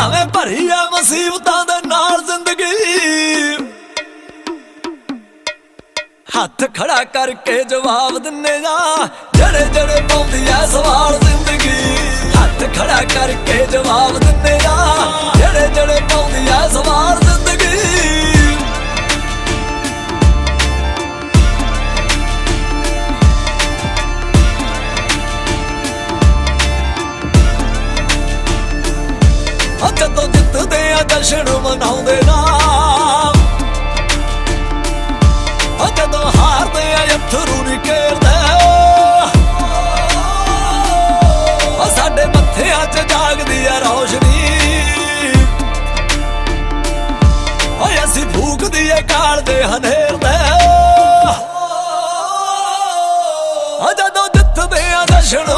ਭਾਵੇਂ ਭਰੀ ਆ ਮੁਸੀਬਤਾਂ ਦੇ ਨਾਲ ਜ਼ਿੰਦਗੀ। ਹੱਥ ਖੜਾ ਕਰਕੇ ਜਵਾਬ ਦਿੰਨੇ ਆ ਜਿਹੜੇ ਜਿਹੜੇ ਪਾਉਂਦੀ ਐ ਸਵਾਲ ਜ਼ਿੰਦਗੀ। ਹੱਥ ਖੜਾ ਕਰਕੇ ਜਵਾਬ ਦਿੰਨੇ ਜਸ਼ਨ ਮਨਾਉਂਦੇ ਨਾ ਆ ਜਦੋਂ ਹਾਰਦੇ ਆ, ਅਥਰੂ ਨਿਕਲਦੇ ਆ ਸਾਡੇ ਮੱਥਿਆਂ 'ਚ ਜਾਗਦੀ ਆ ਰੋਸ਼ਨੀ। ਓਏ ਅਸੀਂ ਫੂਕਦੀ ਏ ਕਾਲ ਦੇ ਹਨੇਰ ਦੇ। ਆ ਜਦੋਂ ਜਿੱਤਦੇ ਆ ਜਸ਼ਨ